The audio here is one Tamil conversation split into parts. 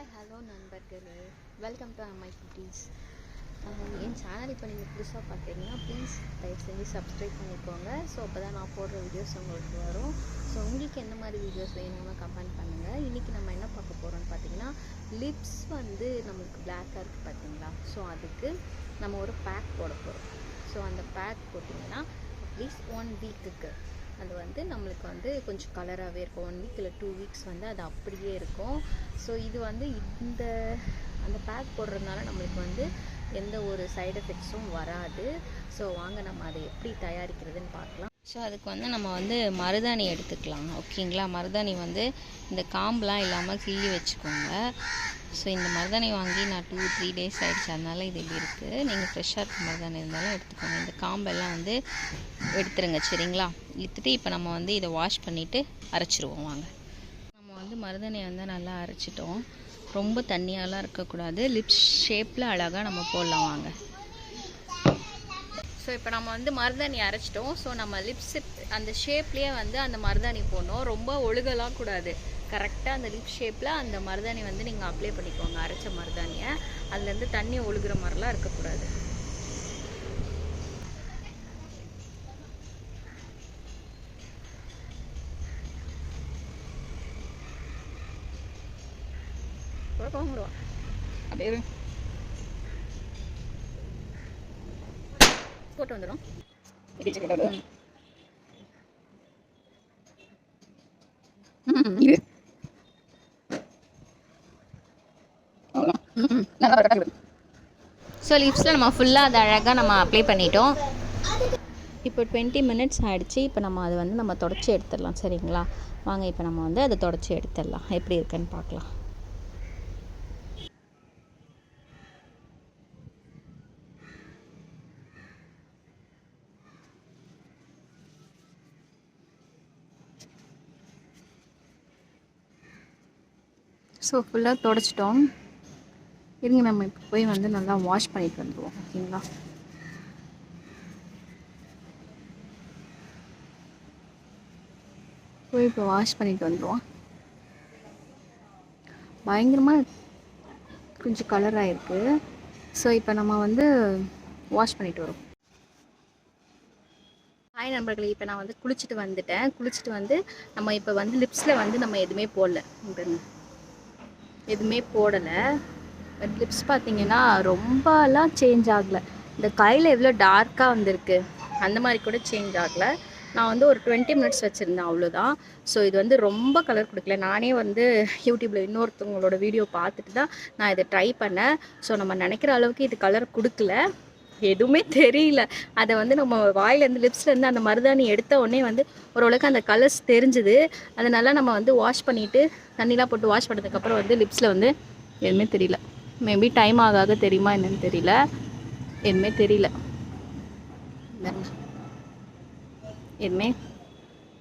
ஹாய் ஹலோ நண்பர்களே. வெல்கம் டு மை குட்டீஸ் என் சேனல் இப்போ நீங்கள் புதுசாக பார்க்குறீங்கன்னா ப்ளீஸ் தயவு செஞ்சு சப்ஸ்கிரைப் பண்ணிக்கோங்க. ஸோ அப்போ தான் நான் போடுற வீடியோஸ் உங்களுக்கு வரும். ஸோ உங்களுக்கு எந்த மாதிரி வீடியோஸ் வேணும்னு கமெண்ட் பண்ணுங்கள் இன்றைக்கி நம்ம என்ன பார்க்க போகிறோம்னு பார்த்தீங்கன்னா லிப்ஸ் வந்து நம்மளுக்கு பிளாக்காக இருக்குது பார்த்தீங்களா ஸோ அதுக்கு நம்ம ஒரு பேக் போட போகிறோம் ஸோ அந்த பேக் போட்டிங்கன்னா அட்லீஸ்ட் ஒன் வீக்குக்கு அது வந்து நம்மளுக்கு வந்து கொஞ்சம் கலராகவே இருக்கும். ஒன் வீக் இல்லை டூ வீக்ஸ் வந்து அது அப்படியே இருக்கும். ஸோ இது வந்து இந்த அந்த பேக் போடுறதுனால நம்மளுக்கு வந்து எந்த ஒரு சைடு எஃபெக்ட்ஸும் வராது. ஸோ வாங்க நம்ம அதை எப்படி தயாரிக்கிறதுன்னு பார்க்கலாம். ஸோ அதுக்கு வந்து நம்ம வந்து மருதாணி எடுத்துக்கலாம். ஓகேங்களா மருதாணி வந்து இந்த காம்பெலாம் இல்லாமல் கிள்ளி வச்சுக்கோங்க. ஸோ இந்த மருதாணி வாங்கி நான் டூ த்ரீ டேஸ் ஆகிடுச்சு அதனால் இது இப்படி இருக்குது நீங்கள் ஃப்ரெஷ்ஷாக இருக்க மருதாணி இருந்தாலும் எடுத்துக்கோங்க. இந்த காம்பெல்லாம் வந்து எடுத்துருங்க சரிங்களா? எடுத்துகிட்டு இப்போ நம்ம வந்து இதை வாஷ் பண்ணிவிட்டு அரைச்சிருவோம் வாங்க. நம்ம வந்து மருதாணியை வந்து நல்லா அரைச்சிட்டோம். ரொம்ப தண்ணியாலாம் இருக்கக்கூடாது. லிப்ஸ் ஷேப்பில் அழகாக நம்ம போடலாம் வாங்க. ஸோ இப்போ நம்ம வந்து மருதாணி அரைச்சிட்டோம். ஸோ நம்ம லிப்ஸ் அந்த ஷேப்லேயே வந்து அந்த மருதாணி போடணும். ரொம்ப ஒழுகலாம் கூடாது. கரெக்டாக அந்த லிப் ஷேப்பில் அந்த மருதாணி வந்து நீங்கள் அப்ளை பண்ணிக்கோங்க அரைச்ச மருதாணியை. அதுலேருந்து தண்ணி ஒழுகுற மாதிரிலாம் இருக்கக்கூடாது. அப்படியே இரு. போட்டு வந்துடும் ஸோ லிப்ஸில் நம்ம ஃபுல்லாக அதை அழகாக நம்ம அப்ளை பண்ணிட்டோம். இப்போ டுவெண்ட்டி மினிட்ஸ் ஆகிடுச்சு இப்போ நம்ம அதை வந்து நம்ம தொடச்சி எடுத்துடலாம். சரிங்களா? வாங்க இப்போ நம்ம வந்து அதை தொடச்சி எடுத்துடலாம். எப்படி இருக்குன்னு பார்க்கலாம். ஸோ ஃபுல்லாக தொடச்சிட்டோம். இருங்க நம்ம இப்போ போய் வந்து நல்லா வாஷ் பண்ணிட்டு வந்துடுவோம் ஓகேங்களா போய் இப்போ வாஷ் பண்ணிட்டு வந்துடுவோம் பயங்கரமாக கொஞ்சம் கலர் ஆகிருக்கு ஸோ இப்போ நம்ம வந்து வாஷ் பண்ணிட்டு வரோம் ஹாய் நண்பர்களே இப்போ நான் வந்து குளிச்சுட்டு வந்துட்டேன். குளிச்சுட்டு வந்து நம்ம இப்போ வந்து லிப்ஸில் வந்து நம்ம எதுவுமே போடல. எதுவுமே போடலை. பட் லிப்ஸ் பார்த்தீங்கன்னா ரொம்பலாம் சேஞ்ச் ஆகலை. இந்த கையில் எவ்வளோ டார்க்காக வந்திருக்கு அந்த மாதிரி கூட சேஞ்ச் ஆகலை. நான் வந்து ஒரு டுவெண்ட்டி மினிட்ஸ் வச்சுருந்தேன் அவ்வளோதான். ஸோ இது வந்து ரொம்ப கலர் கொடுக்கல. நானே வந்து யூடியூப்பில் இன்னொருத்தவங்களோட வீடியோ பார்த்துட்டு தான் நான் இதை ட்ரை பண்ணேன். ஸோ நம்ம நினைக்கிற அளவுக்கு இது கலர் கொடுக்கல. எதுவுமே தெரியல. அதை வந்து நம்ம வாயிலேருந்து லிப்ஸ்லேருந்து அந்த மருதாணி எடுத்த உடனே வந்து ஓரளவுக்கு அந்த கலர்ஸ் தெரிஞ்சுது. அதனால நம்ம வந்து வாஷ் பண்ணிவிட்டு தண்ணிலாம் போட்டு வாஷ் பண்ணதுக்கப்புறம் வந்து லிப்ஸில் வந்து எதுவுமே தெரியல. மேபி டைம் ஆக ஆக தெரியுமா என்னன்னு தெரியல. எதுவுமே தெரியல. எதுவுமே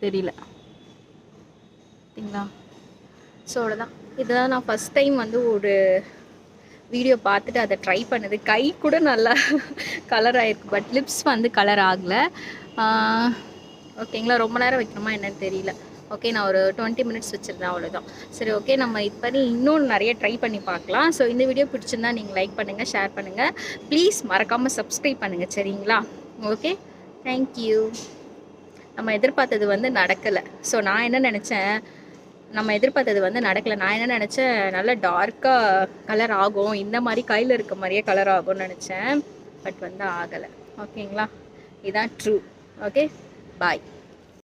தெரியல. சரிங்களா? ஸோ அவ்வளோதான் இதுதான் நான் ஃபஸ்ட் டைம் வந்து ஒரு வீடியோ பார்த்துட்டு அதை ட்ரை பண்ணுது. கை கூட நல்லா கலர் ஆகிருக்கு பட் லிப்ஸ் வந்து கலர் ஆகலை. ஓகேங்களா ரொம்ப நேரம் வைக்கணுமா என்னன்னு தெரியல. ஓகே நான் ஒரு டுவெண்ட்டி மினிட்ஸ் வச்சுருந்தேன் அவ்வளோதான் சரி ஓகே நம்ம இப்போ இன்னும் நிறைய ட்ரை பண்ணி பார்க்கலாம். ஸோ இந்த வீடியோ பிடிச்சிருந்தா நீங்கள் லைக் பண்ணுங்கள் ஷேர் பண்ணுங்கள் ப்ளீஸ் மறக்காமல் சப்ஸ்கிரைப் பண்ணுங்கள் சரிங்களா? ஓகே தேங்க்யூ நம்ம எதிர்பார்த்தது வந்து நடக்கலை. ஸோ நான் என்ன நினச்சேன்? நம்ம எதிர்பார்த்தது வந்து நடக்கலை. நான் என்ன நினச்சேன்? நல்ல டார்க்காக கலர் ஆகும். இந்த மாதிரி கையில் இருக்க மாதிரியே கலர் ஆகும்னு நினச்சேன். பட் வந்து ஆகலை. ஓகேங்களா இதுதான் ட்ரூ ஓகே பாய்